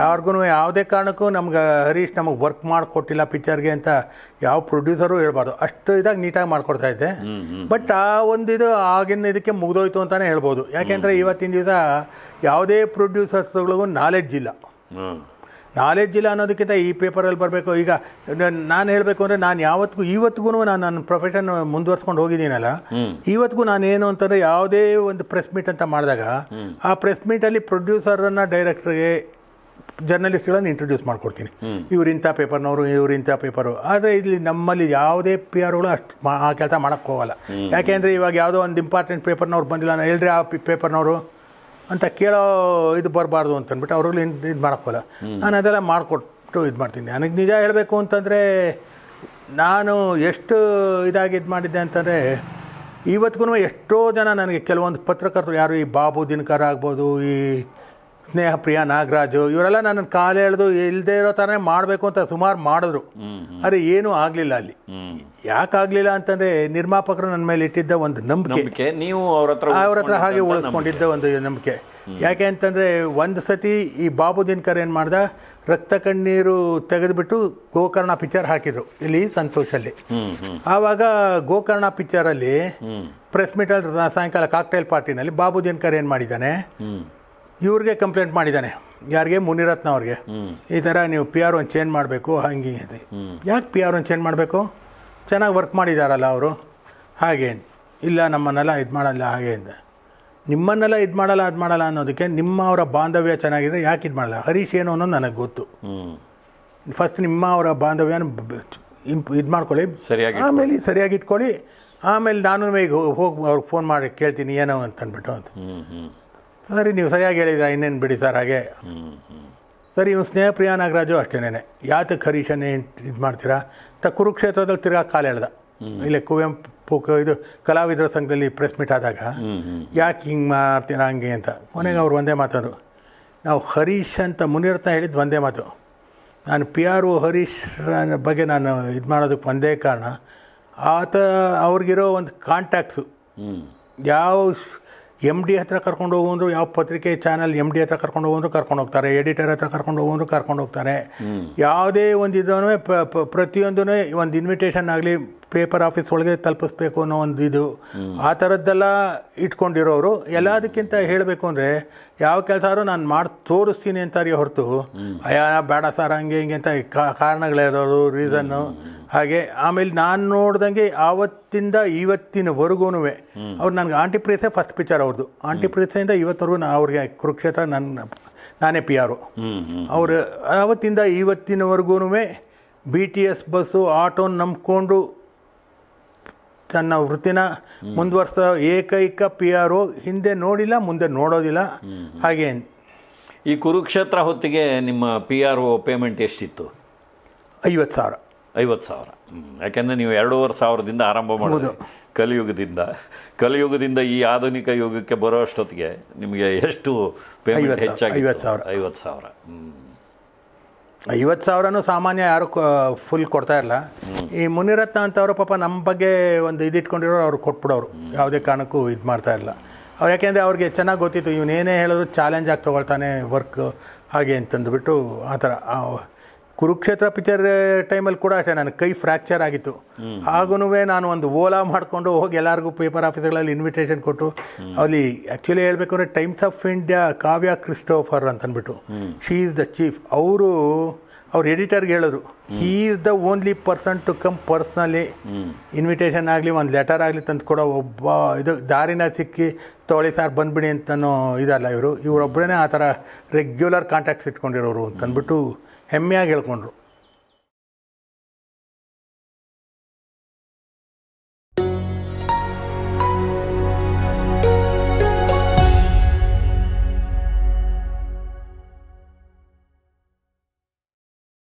ಯಾರಿಗೂ ಯಾವುದೇ ಕಾರಣಕ್ಕೂ ನಮ್ಗೆ ಹರೀಶ್ ನಮಗೆ ವರ್ಕ್ ಮಾಡಿಕೊಟ್ಟಿಲ್ಲ ಪಿಕ್ಚರ್ಗೆ ಅಂತ ಯಾವ ಪ್ರೊಡ್ಯೂಸರು ಹೇಳ್ಬಾರ್ದು. ಅಷ್ಟು ಇದಾಗಿ ನೀಟಾಗಿ ಮಾಡ್ಕೊಡ್ತಾ ಇದ್ದೆ. ಬಟ್ ಆ ಒಂದು ಇದು ಆಗಿನ ಇದಕ್ಕೆ ಮುಗಿದೋಯ್ತು ಅಂತಲೇ ಹೇಳ್ಬೋದು. ಯಾಕೆಂದರೆ ಇವತ್ತಿನ ದಿವಸ ಯಾವುದೇ ಪ್ರೊಡ್ಯೂಸರ್ಸ್ಗಳಿಗೂ ನಾಲೆಡ್ಜ್ ಇಲ್ಲ. ನಾಲೆಡ್ಜ್ ಇಲ್ಲ ಅನ್ನೋದಕ್ಕಿಂತ ಈ ಪೇಪರಲ್ಲಿ ಬರಬೇಕು. ಈಗ ನಾನು ಹೇಳಬೇಕು ಅಂದರೆ ನಾನು ಯಾವತ್ತಿಗೂ ಇವತ್ತಿಗೂ ನಾನು ನನ್ನ ಪ್ರೊಫೆಷನ್ ಮುಂದುವರ್ಸ್ಕೊಂಡು ಹೋಗಿದ್ದೀನಲ್ಲ. ಇವತ್ತಿಗೂ ನಾನು ಏನು ಅಂತಂದರೆ ಯಾವುದೇ ಒಂದು ಪ್ರೆಸ್ ಮೀಟ್ ಅಂತ ಮಾಡಿದಾಗ ಆ ಪ್ರೆಸ್ ಮೀಟಲ್ಲಿ ಪ್ರೊಡ್ಯೂಸರನ್ನು ಡೈರೆಕ್ಟ್ರಿಗೆ ಜರ್ನಲಿಸ್ಟ್ಗಳನ್ನು ಇಂಟ್ರೊಡ್ಯೂಸ್ ಮಾಡ್ಕೊಡ್ತೀನಿ. ಇವ್ರು ಇಂಥ ಪೇಪರ್ನವರು ಇವ್ರು ಇಂಥ ಪೇಪರು ಆದರೆ ಇಲ್ಲಿ ನಮ್ಮಲ್ಲಿ ಯಾವುದೇ ಪಿ ಆರ್ಗಳು ಅಷ್ಟು ಆ ಕೆಲಸ ಮಾಡೋಕ್ಕೆ ಹೋಗಲ್ಲ. ಯಾಕೆಂದರೆ ಇವಾಗ ಯಾವುದೋ ಒಂದು ಇಂಪಾರ್ಟೆಂಟ್ ಪೇಪರ್ನವ್ರು ಬಂದಿಲ್ಲ ನಾನು ಹೇಳ್ರಿ ಆ ಪೇಪರ್ನವರು ಅಂತ ಕೇಳೋ ಇದು ಬರಬಾರ್ದು ಅಂತಂದ್ಬಿಟ್ಟು ಅವ್ರಿಗೆ ಇದು ಮಾಡೋಕ್ಕೋಲ್ಲ ನಾನು ಅದೆಲ್ಲ ಮಾಡಿಕೊಟ್ಟು ಇದು ಮಾಡ್ತೀನಿ. ನನಗೆ ನಿಜ ಹೇಳಬೇಕು ಅಂತಂದರೆ ನಾನು ಎಷ್ಟು ಇದಾಗಿ ಇದು ಮಾಡಿದ್ದೆ ಅಂತಂದರೆ ಇವತ್ತಿಗೂ ಎಷ್ಟೋ ಜನ ನನಗೆ ಕೆಲವೊಂದು ಪತ್ರಕರ್ತರು ಯಾರು ಈ ಬಾಬು ದಿನಕರ್ ಆಗ್ಬೋದು ಈ ಸ್ನೇಹ ಪ್ರಿಯ ನಾಗರಾಜು ಇವರೆಲ್ಲ ನನ್ನ ಕಾಲು ಎಳೆದು ಇಲ್ಲದೆ ಇರೋ ಥರನೇ ಮಾಡಬೇಕು ಅಂತ ಸುಮಾರು ಮಾಡಿದ್ರು. ಆದರೆ ಏನೂ ಆಗಲಿಲ್ಲ ಅಲ್ಲಿ. ಯಾಕಾಗಲಿಲ್ಲ ಅಂತಂದರೆ ನಿರ್ಮಾಪಕರು ನನ್ನ ಮೇಲೆ ಇಟ್ಟಿದ್ದ ಒಂದು ನಂಬಿಕೆ. ನೀವು ಅವ್ರ ಹತ್ರ ಅವ್ರ ಹತ್ರ ಹಾಗೆ ಉಳಿಸ್ಕೊಂಡಿದ್ದ ಒಂದು ನಂಬಿಕೆ. ಯಾಕೆ ಅಂತಂದರೆ ಒಂದು ಸತಿ ಈ ಬಾಬು ದಿನಕರ್ ಏನು ಮಾಡ್ದ? ರಕ್ತ ಕಣ್ಣೀರು ತೆಗೆದುಬಿಟ್ಟು ಗೋಕರ್ಣ ಪಿಕ್ಚರ್ ಹಾಕಿದ್ರು ಇಲ್ಲಿ ಸಂತೋಷಲ್ಲಿ. ಆವಾಗ ಗೋಕರ್ಣ ಪಿಕ್ಚರಲ್ಲಿ ಪ್ರೆಸ್ ಮೀಟಲ್ಲಿ ಸಾಯಂಕಾಲ ಕಾಕ್ಟೈಲ್ ಪಾರ್ಟಿನಲ್ಲಿ ಬಾಬು ದಿನಕರ್ ಏನು ಮಾಡಿದ್ದಾನೆ? ಇವ್ರಿಗೆ ಕಂಪ್ಲೇಂಟ್ ಮಾಡಿದ್ದಾನೆ. ಯಾರಿಗೆ? ಮುನಿರತ್ನ ಅವ್ರಿಗೆ ಈ ಥರ ನೀವು ಪಿ ಆರ್ ಒಂದು ಚೇಂಜ್ ಮಾಡಬೇಕು ಹಂಗೆ ಹ್ಮ್. ಯಾಕೆ ಪಿ ಆರ್ ಒಂದು ಚೇಂಜ್ ಮಾಡಬೇಕು? ಚೆನ್ನಾಗಿ ವರ್ಕ್ ಮಾಡಿದಾರಲ್ಲ ಅವರು. ಹಾಗೆ ಇಲ್ಲ ನಮ್ಮನ್ನೆಲ್ಲ ಇದು ಮಾಡಲ್ಲ ಹಾಗೆ ಅಂತ. ನಿಮ್ಮನ್ನೆಲ್ಲ ಇದು ಮಾಡಲ್ಲ ಅದು ಮಾಡಲ್ಲ ಅನ್ನೋದಕ್ಕೆ ನಿಮ್ಮ ಅವರ ಬಾಂಧವ್ಯ ಚೆನ್ನಾಗಿದೆ ಯಾಕೆ ಇದು ಮಾಡಲ್ಲ? ಹರೀಶ್ ಏನು ಅನ್ನೋದು ನನಗೆ ಗೊತ್ತು. ಫಸ್ಟ್ ನಿಮ್ಮ ಅವರ ಬಾಂಧವ್ಯನ ಇದು ಮಾಡ್ಕೊಳ್ಳಿ. ಸರಿಯಾಗಿ ಆಮೇಲೆ ಸರಿಯಾಗಿ ಇಟ್ಕೊಳ್ಳಿ. ಆಮೇಲೆ ನಾನು ಈಗ ಹೋಗಿ ಅವ್ರಿಗೆ ಫೋನ್ ಮಾಡಿ ಕೇಳ್ತೀನಿ ಏನೋ ಅಂತ ಅಂದ್ಬಿಟ್ಟು ಅಂತ. ಸರಿ ನೀವು ಸರಿಯಾಗಿ ಹೇಳಿದ ಇನ್ನೇನು ಬಿಡಿ ಸರ್ ಹಾಗೆ. ಸರಿ ಇವ್ನು ಸ್ನೇಹಪ್ರಿಯ ನಾಗರಾಜು ಅಷ್ಟೇನೆ ಯಾತಕ್ಕೆ ಹರೀಶನ್ನೇ ಇದು ಮಾಡ್ತೀರಾ? ತ ಕುರುಕ್ಷೇತ್ರದಲ್ಲಿ ತಿರ್ಗಾ ಕಾಲು ಎಳ್ದ ಇಲ್ಲೇ ಕುವೆಂಪು ಇದು ಕಲಾವಿದರ ಸಂಘದಲ್ಲಿ ಪ್ರೆಸ್ ಮೀಟ್ ಆದಾಗ ಯಾಕೆ ಹಿಂಗೆ ಮಾಡ್ತೀರಾ ಹಂಗೆ ಅಂತ. ಕೊನೆಗೆ ಅವ್ರು ಒಂದೇ ಮಾತಾದ್ರು ನಾವು ಹರೀಶ್ ಅಂತ ಮುನಿರತ್ನ ಹೇಳಿದ್ದು ಒಂದೇ ಮಾತು. ನಾನು ಪಿ ಆರ್ ಒ ಹರೀಶ್ ಬಗ್ಗೆ ನಾನು ಇದು ಮಾಡೋದಕ್ಕೆ ಒಂದೇ ಕಾರಣ ಆತ ಅವ್ರಿಗಿರೋ ಒಂದು ಕಾಂಟ್ಯಾಕ್ಟ್ಸು ಯಾವ ಎಂ ಡಿ ಹತ್ರ ಕರ್ಕೊಂಡು ಹೋಗುವಂದ್ರು ಯಾವ ಪತ್ರಿಕೆ ಚಾನಲ್ ಎಂ ಡಿ ಹತ್ರ ಕರ್ಕೊಂಡು ಹೋಗುವಂದ್ರು ಕರ್ಕೊಂಡು ಹೋಗ್ತಾರೆ. ಎಡಿಟರ್ ಹತ್ರ ಕರ್ಕೊಂಡು ಹೋಗುವಂದ್ರು ಕರ್ಕೊಂಡು ಹೋಗ್ತಾರೆ. ಯಾವುದೇ ಒಂದು ಇದೂ ಪ್ರತಿಯೊಂದೂ ಒಂದು ಇನ್ವಿಟೇಷನ್ ಆಗಲಿ ಪೇಪರ್ ಆಫೀಸ್ ಒಳಗೆ ತಲುಪಿಸ್ಬೇಕು ಅನ್ನೋ ಒಂದು ಇದು. ಆ ಥರದ್ದೆಲ್ಲ ಇಟ್ಕೊಂಡಿರೋರು. ಎಲ್ಲದಕ್ಕಿಂತ ಹೇಳಬೇಕು ಅಂದರೆ ಯಾವ ಕೆಲಸ ನಾನು ಮಾಡಿ, ತೋರಿಸ್ತೀನಿ ಅಂತಾರೆ ಹೊರತು. ಅಯ್ಯ, ಬೇಡ ಸರ್, ಹಂಗೆ ಹಿಂಗೆ ಅಂತ ಕಾರಣಗಳಿರೋರು ರೀಸನ್ನು ಹಾಗೆ ಆಮೇಲೆ ನಾನು ನೋಡ್ದಂಗೆ ಆವತ್ತಿಂದ ಇವತ್ತಿನವರೆಗೂ ಅವ್ರು ನನಗೆ ಆಂಟಿ ಪ್ರೀಸೇ ಫಸ್ಟ್ ಪಿಕ್ಚರ್ ಅವ್ರದ್ದು ಆಂಟಿ ಪ್ರೀಸೆಯಿಂದ ಇವತ್ತವರೆಗೂ ನಾ ಅವ್ರಿಗೆ ಕುರುಕ್ಷೇತ್ರ ನನ್ನ ನಾನೇ ಪಿ ಆರು ಅವರು ಆವತ್ತಿಂದ ಇವತ್ತಿನವರೆಗೂ ಬಿ ಟಿ ಎಸ್ ಬಸ್ಸು ಆಟೋನ ನಂಬ್ಕೊಂಡು ತನ್ನ ವೃತ್ತಿನ ಮುಂದುವರ್ಸ ಏಕೈಕ ಪಿ ಆರು ಹಿಂದೆ ನೋಡಿಲ್ಲ ಮುಂದೆ ನೋಡೋದಿಲ್ಲ. ಹಾಗೆ ಈ ಕುರುಕ್ಷೇತ್ರ ಹೊತ್ತಿಗೆ ನಿಮ್ಮ ಪಿ ಆರ್ ಒ ಪೇಮೆಂಟ್ ಎಷ್ಟಿತ್ತು? ಐವತ್ತು ಸಾವಿರ. ಐವತ್ತು ಸಾವಿರ. ಯಾಕೆಂದರೆ ಯಾಕೆಂದ್ರೆ ನೀವು ಎರಡೂವರೆ ಸಾವಿರದಿಂದ ಆರಂಭ ಮಾಡೋದು ಕಲಿಯುಗದಿಂದ. ಕಲಿಯುಗದಿಂದ ಈ ಆಧುನಿಕ ಯುಗಕ್ಕೆ ಬರೋ ಅಷ್ಟೊತ್ತಿಗೆ ನಿಮಗೆ ಎಷ್ಟು ಪೇಮೆಂಟ್ ಹೆಚ್ಚಾಗಿ ಐವತ್ತು ಸಾವಿರ. ಐವತ್ತು ಸಾವಿರ. ಐವತ್ತು ಸಾವಿರನೂ ಸಾಮಾನ್ಯ ಯಾರು ಫುಲ್ ಕೊಡ್ತಾ ಇರಲ್ಲ ಈ ಮುನಿರತ್ನ ಅಂತವರು ಪಾಪ ನಮ್ಮ ಬಗ್ಗೆ ಒಂದು ಇದಿಟ್ಕೊಂಡಿರೋರು ಅವ್ರು ಕೊಟ್ಬಿಡೋರು. ಯಾವುದೇ ಕಾರಣಕ್ಕೂ ಇದು ಮಾಡ್ತಾ ಇಲ್ಲ ಅವ್ರು ಯಾಕೆಂದರೆ ಅವ್ರಿಗೆ ಚೆನ್ನಾಗಿ ಗೊತ್ತಿತ್ತು. ಇವನೇನೇ ಹೇಳಿದ್ರು ಚಾಲೆಂಜ್ ಆಗಿ ತೊಗೊಳ್ತಾನೆ ವರ್ಕ್ ಹಾಗೆ ಅಂತಂದುಬಿಟ್ಟು ಆ ಥರ ಕುರುಕ್ಷೇತ್ರ ಪಿಕ್ಚರ್ ಟೈಮಲ್ಲಿ ಕೂಡ ಅಷ್ಟೇ, ನನ್ನ ಕೈ ಫ್ರ್ಯಾಕ್ಚರ್ ಆಗಿತ್ತು. ಹಾಗೂ ನಾನು ಒಂದು ಓಲಾ ಮಾಡಿಕೊಂಡು ಹೋಗಿ ಎಲ್ಲರಿಗೂ ಪೇಪರ್ ಆಫೀಸ್ಗಳಲ್ಲಿ ಇನ್ವಿಟೇಷನ್ ಕೊಟ್ಟು, ಅಲ್ಲಿ ಆ್ಯಕ್ಚುಲಿ ಹೇಳಬೇಕು ಅಂದರೆ Times of India Kavya Christopher ಅಂತ ಅಂದ್ಬಿಟ್ಟು ಶೀ ಈಸ್ ದ ಚೀಫ್ ಅವರು ಅವ್ರ ಎಡಿಟರ್ಗೆ ಹೇಳಿದ್ರು he is the only person to come personally invitation ಆಗಲಿ, ಒಂದು ಲೆಟರ್ ಆಗಲಿ ತಂದು ಕೊಡೋ ಒಬ್ಬ, ಇದು ದಾರಿನ ಸಿಕ್ಕಿ, ತೊಳಿ ಸಾರ್ ಬಂದ್ಬಿಡಿ ಅಂತನೋ ಇದಲ್ಲ ಇವರು. ಇವರೊಬ್ಬರೇ ಆ ಥರ ರೆಗ್ಯುಲರ್ ಕಾಂಟ್ಯಾಕ್ಟ್ಸ್ ಇಟ್ಕೊಂಡಿರೋರು ಅಂತಂದ್ಬಿಟ್ಟು ಹೆಮ್ಮೆಯಾಗಿ ಹೇಳ್ಕೊಂಡ್ರು.